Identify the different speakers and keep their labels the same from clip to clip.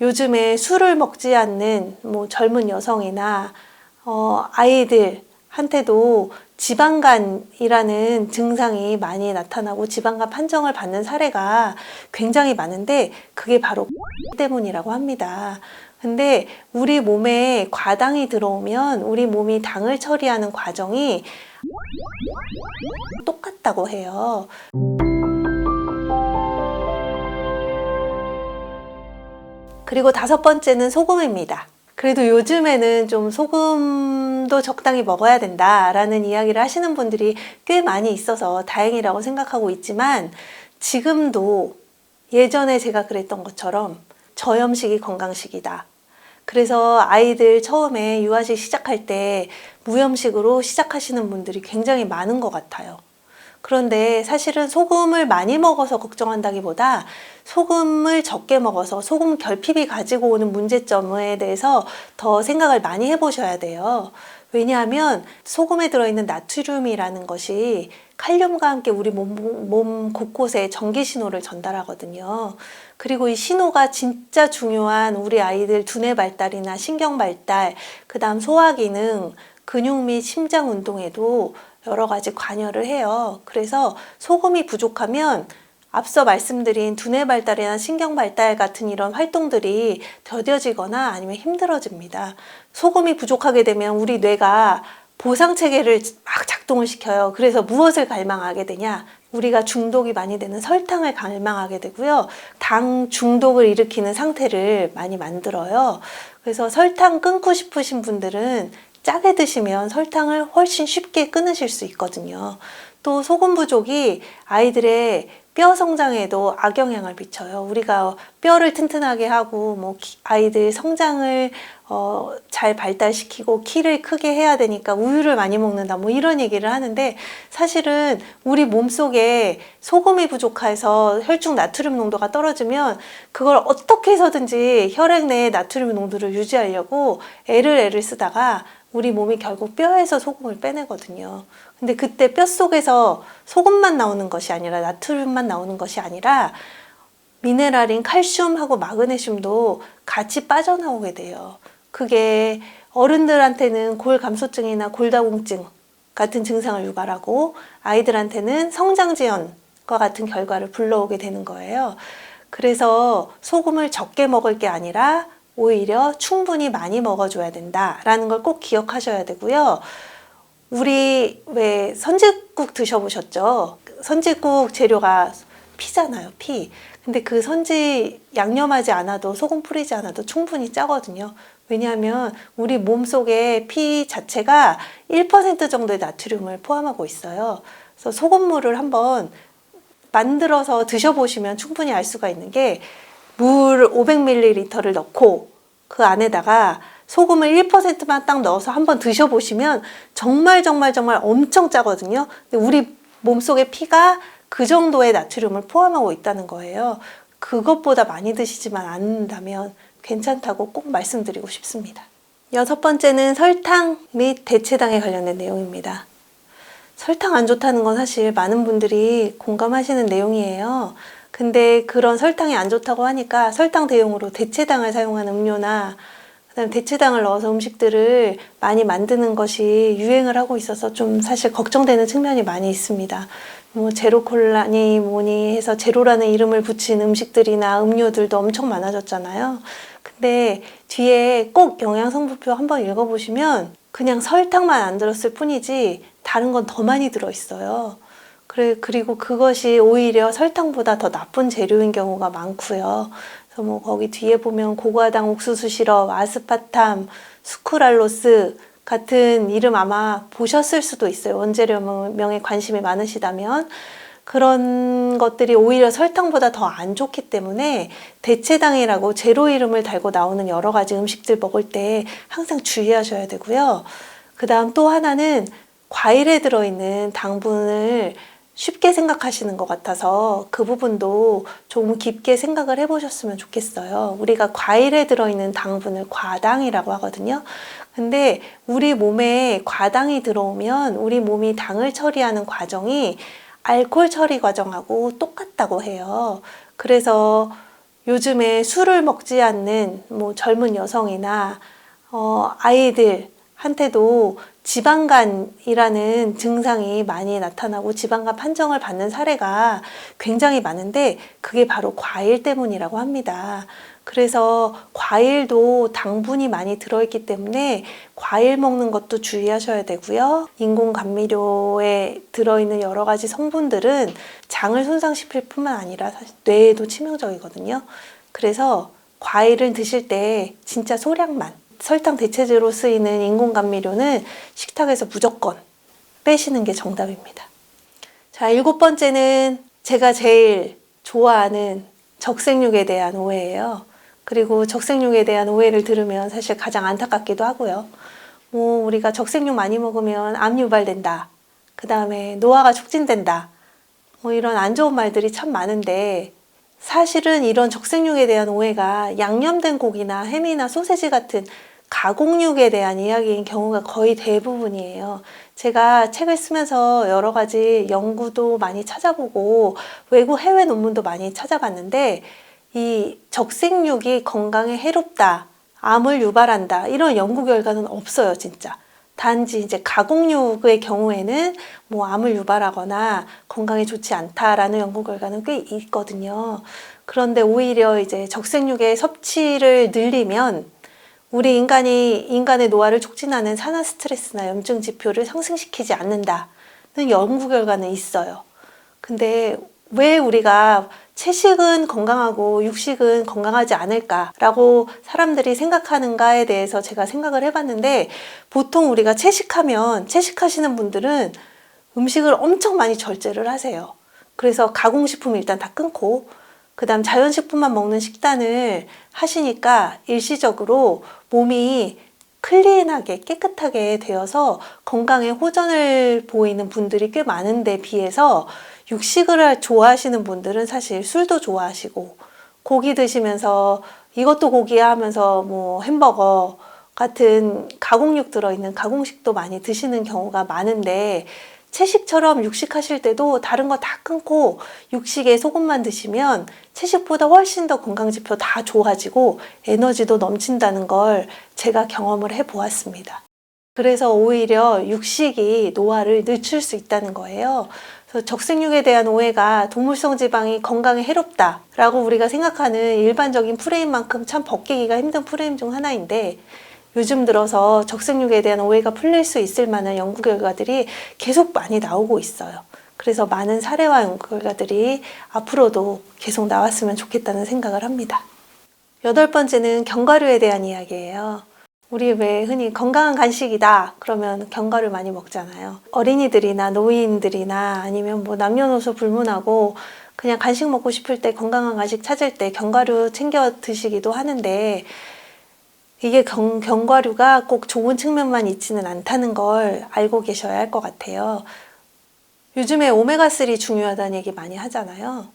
Speaker 1: 요즘에 술을 먹지 않는 뭐 젊은 여성이나 어, 아이들한테도 지방간이라는 증상이 많이 나타나고 지방간 판정을 받는 사례가 굉장히 많은데 그게 바로 때문이라고 합니다. 근데 우리 몸에 과당이 들어오면 우리 몸이 당을 처리하는 과정이 똑같다고 해요. 그리고 다섯 번째는 소금입니다. 그래도 요즘에는 좀 소금도 적당히 먹어야 된다라는 이야기를 하시는 분들이 꽤 많이 있어서 다행이라고 생각하고 있지만 지금도 예전에 제가 그랬던 것처럼 저염식이 건강식이다. 그래서 아이들 처음에 유아식 시작할 때 무염식으로 시작하시는 분들이 굉장히 많은 것 같아요. 그런데 사실은 소금을 많이 먹어서 걱정한다기보다 소금을 적게 먹어서 소금 결핍이 가지고 오는 문제점에 대해서 더 생각을 많이 해보셔야 돼요. 왜냐하면 소금에 들어있는 나트륨이라는 것이 칼륨과 함께 우리 몸, 몸 곳곳에 전기 신호를 전달하거든요. 그리고 이 신호가 진짜 중요한 우리 아이들 두뇌 발달이나 신경 발달, 그 다음 소화 기능, 근육 및 심장 운동에도 여러 가지 관여를 해요. 그래서 소금이 부족하면 앞서 말씀드린 두뇌 발달이나 신경 발달 같은 이런 활동들이 더뎌지거나 아니면 힘들어집니다. 소금이 부족하게 되면 우리 뇌가 보상 체계를 막 작동을 시켜요. 그래서 무엇을 갈망하게 되냐? 우리가 중독이 많이 되는 설탕을 갈망하게 되고요. 당 중독을 일으키는 상태를 많이 만들어요. 그래서 설탕 끊고 싶으신 분들은 짜게 드시면 설탕을 훨씬 쉽게 끊으실 수 있거든요. 또 소금 부족이 아이들의 뼈 성장에도 악영향을 미쳐요. 우리가 뼈를 튼튼하게 하고 뭐 아이들 성장을 어, 잘 발달시키고 키를 크게 해야 되니까 우유를 많이 먹는다 뭐 이런 얘기를 하는데 사실은 우리 몸속에 소금이 부족해서 혈중 나트륨 농도가 떨어지면 그걸 어떻게 해서든지 혈액 내에 나트륨 농도를 유지하려고 애를 애를 쓰다가 우리 몸이 결국 뼈에서 소금을 빼내거든요. 근데 그때 뼈 속에서 소금만 나오는 것이 아니라 나트륨만 나오는 것이 아니라 미네랄인 칼슘하고 마그네슘도 같이 빠져나오게 돼요. 그게 어른들한테는 골 감소증이나 골다공증 같은 증상을 유발하고 아이들한테는 성장지연과 같은 결과를 불러오게 되는 거예요. 그래서 소금을 적게 먹을 게 아니라 오히려 충분히 많이 먹어줘야 된다라는 걸 꼭 기억하셔야 되고요. 우리 왜 선지국 드셔보셨죠? 선지국 재료가 피잖아요, 피. 근데 그 선지 양념하지 않아도 소금 뿌리지 않아도 충분히 짜거든요. 왜냐하면 우리 몸 속에 피 자체가 1% 정도의 나트륨을 포함하고 있어요. 그래서 소금물을 한번 만들어서 드셔보시면 충분히 알 수가 있는 게 물 500ml를 넣고 그 안에다가 소금을 1%만 딱 넣어서 한번 드셔보시면 정말 정말 정말 엄청 짜거든요. 우리 몸속에 피가 그 정도의 나트륨을 포함하고 있다는 거예요. 그것보다 많이 드시지만 않는다면 괜찮다고 꼭 말씀드리고 싶습니다. 여섯 번째는 설탕 및 대체당에 관련된 내용입니다. 설탕 안 좋다는 건 사실 많은 분들이 공감하시는 내용이에요. 근데 그런 설탕이 안 좋다고 하니까 설탕 대용으로 대체당을 사용하는 음료나 그다음 대체당을 넣어서 음식들을 많이 만드는 것이 유행을 하고 있어서 좀 사실 걱정되는 측면이 많이 있습니다. 뭐 제로 콜라니 뭐니 해서 제로라는 이름을 붙인 음식들이나 음료들도 엄청 많아졌잖아요. 근데 뒤에 꼭 영양 성분표 한번 읽어보시면 그냥 설탕만 안 들었을 뿐이지 다른 건 더 많이 들어있어요. 그래, 그리고 그것이 오히려 설탕보다 더 나쁜 재료인 경우가 많고요. 그래서 뭐 거기 뒤에 보면 고과당 옥수수 시럽, 아스파탐, 수크랄로스 같은 이름 아마 보셨을 수도 있어요. 원재료명에 관심이 많으시다면. 그런 것들이 오히려 설탕보다 더 안 좋기 때문에 대체당이라고 제로 이름을 달고 나오는 여러 가지 음식들 먹을 때 항상 주의하셔야 되고요. 그 다음 또 하나는 과일에 들어있는 당분을 쉽게 생각하시는 것 같아서 그 부분도 조금 깊게 생각을 해보셨으면 좋겠어요. 우리가 과일에 들어있는 당분을 과당이라고 하거든요. 근데 우리 몸에 과당이 들어오면 우리 몸이 당을 처리하는 과정이 알코올 처리 과정하고 똑같다고 해요. 그래서 요즘에 술을 먹지 않는 뭐 젊은 여성이나 어, 아이들한테도 지방간이라는 증상이 많이 나타나고 지방간 판정을 받는 사례가 굉장히 많은데 그게 바로 과일 때문이라고 합니다. 그래서 과일도 당분이 많이 들어있기 때문에 과일 먹는 것도 주의하셔야 되고요. 인공 감미료에 들어있는 여러 가지 성분들은 장을 손상시킬 뿐만 아니라 사실 뇌에도 치명적이거든요. 그래서 과일을 드실 때 진짜 소량만 설탕 대체제로 쓰이는 인공 감미료는 식탁에서 무조건 빼시는 게 정답입니다. 자, 일곱 번째는 제가 제일 좋아하는 적색육에 대한 오해예요. 그리고 적색육에 대한 오해를 들으면 사실 가장 안타깝기도 하고요. 뭐, 우리가 적색육 많이 먹으면 암 유발된다. 그 다음에 노화가 촉진된다. 뭐, 이런 안 좋은 말들이 참 많은데, 사실은 이런 적색육에 대한 오해가 양념된 고기나 햄이나 소세지 같은 가공육에 대한 이야기인 경우가 거의 대부분이에요. 제가 책을 쓰면서 여러 가지 연구도 많이 찾아보고 외국 해외 논문도 많이 찾아봤는데 이 적색육이 건강에 해롭다, 암을 유발한다 이런 연구 결과는 없어요, 진짜. 단지 이제 가공육의 경우에는 뭐 암을 유발하거나 건강에 좋지 않다라는 연구 결과는 꽤 있거든요. 그런데 오히려 이제 적색육의 섭취를 늘리면 우리 인간이 인간의 노화를 촉진하는 산화 스트레스나 염증 지표를 상승시키지 않는다는 연구 결과는 있어요. 근데 왜 우리가 채식은 건강하고 육식은 건강하지 않을까라고 사람들이 생각하는가에 대해서 제가 생각을 해봤는데 보통 우리가 채식하면 채식하시는 분들은 음식을 엄청 많이 절제를 하세요. 그래서 가공식품 일단 다 끊고 그 다음 자연식품만 먹는 식단을 하시니까 일시적으로 몸이 클린하게 깨끗하게 되어서 건강에 호전을 보이는 분들이 꽤 많은데 비해서 육식을 좋아하시는 분들은 사실 술도 좋아하시고 고기 드시면서 이것도 고기야 하면서 뭐 햄버거 같은 가공육 들어있는 가공식도 많이 드시는 경우가 많은데 채식처럼 육식하실 때도 다른 거 다 끊고 육식에 소금만 드시면 채식보다 훨씬 더 건강 지표 다 좋아지고 에너지도 넘친다는 걸 제가 경험을 해 보았습니다. 그래서 오히려 육식이 노화를 늦출 수 있다는 거예요. 적색육에 대한 오해가 동물성 지방이 건강에 해롭다라고 우리가 생각하는 일반적인 프레임만큼 참 벗기기가 힘든 프레임 중 하나인데 요즘 들어서 적색육에 대한 오해가 풀릴 수 있을 만한 연구 결과들이 계속 많이 나오고 있어요. 그래서 많은 사례와 연구 결과들이 앞으로도 계속 나왔으면 좋겠다는 생각을 합니다. 여덟 번째는 견과류에 대한 이야기예요. 우리 왜 흔히 건강한 간식이다 그러면 견과류 많이 먹잖아요. 어린이들이나 노인들이나 아니면 뭐 남녀노소 불문하고 그냥 간식 먹고 싶을 때 건강한 간식 찾을 때 견과류 챙겨 드시기도 하는데 이게 견, 견과류가 꼭 좋은 측면만 있지는 않다는 걸 알고 계셔야 할 것 같아요. 요즘에 오메가3 중요하다는 얘기 많이 하잖아요.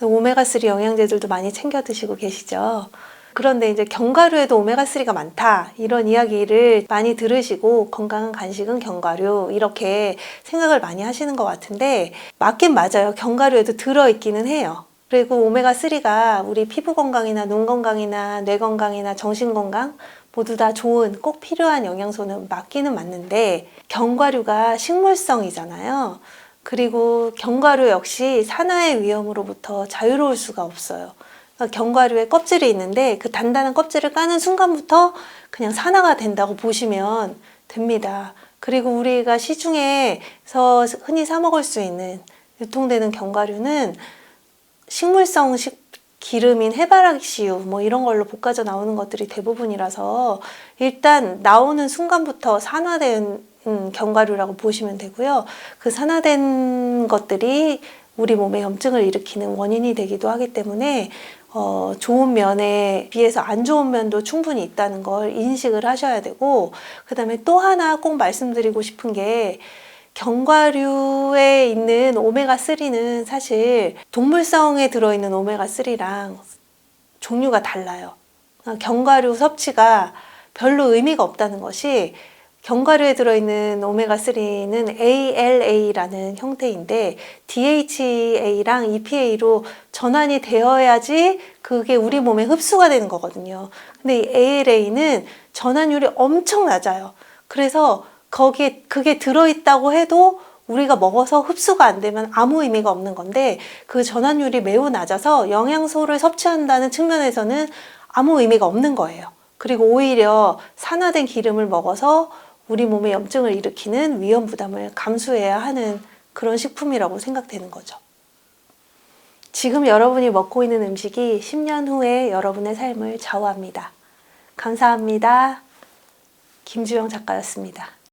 Speaker 1: 오메가3 영양제들도 많이 챙겨 드시고 계시죠. 그런데 이제 견과류에도 오메가3가 많다. 이런 이야기를 많이 들으시고 건강한 간식은 견과류. 이렇게 생각을 많이 하시는 것 같은데, 맞긴 맞아요. 견과류에도 들어있기는 해요. 그리고 오메가3가 우리 피부 건강이나 눈 건강이나 뇌 건강이나 정신 건강 모두 다 좋은 꼭 필요한 영양소는 맞기는 맞는데 견과류가 식물성이잖아요. 그리고 견과류 역시 산화의 위험으로부터 자유로울 수가 없어요. 그러니까 견과류에 껍질이 있는데 그 단단한 껍질을 까는 순간부터 그냥 산화가 된다고 보시면 됩니다. 그리고 우리가 시중에서 흔히 사 먹을 수 있는 유통되는 견과류는 식물성 식 기름인 해바라기씨유 뭐 이런 걸로 볶아져 나오는 것들이 대부분이라서 일단 나오는 순간부터 산화된 음, 견과류라고 보시면 되고요. 그 산화된 것들이 우리 몸에 염증을 일으키는 원인이 되기도 하기 때문에 어, 좋은 면에 비해서 안 좋은 면도 충분히 있다는 걸 인식을 하셔야 되고 그 다음에 또 하나 꼭 말씀드리고 싶은 게 견과류에 있는 오메가3는 사실 동물성에 들어있는 오메가3랑 종류가 달라요. 견과류 섭취가 별로 의미가 없다는 것이 견과류에 들어있는 오메가3는 ALA라는 형태인데 DHA랑 EPA로 전환이 되어야지 그게 우리 몸에 흡수가 되는 거거든요. 근데 이 ALA는 전환율이 엄청 낮아요. 그래서 거기에 그게 들어있다고 해도 우리가 먹어서 흡수가 안 되면 아무 의미가 없는 건데 그 전환율이 매우 낮아서 영양소를 섭취한다는 측면에서는 아무 의미가 없는 거예요. 그리고 오히려 산화된 기름을 먹어서 우리 몸에 염증을 일으키는 위험 부담을 감수해야 하는 그런 식품이라고 생각되는 거죠. 지금 여러분이 먹고 있는 음식이 10년 후에 여러분의 삶을 좌우합니다. 감사합니다. 김주영 작가였습니다.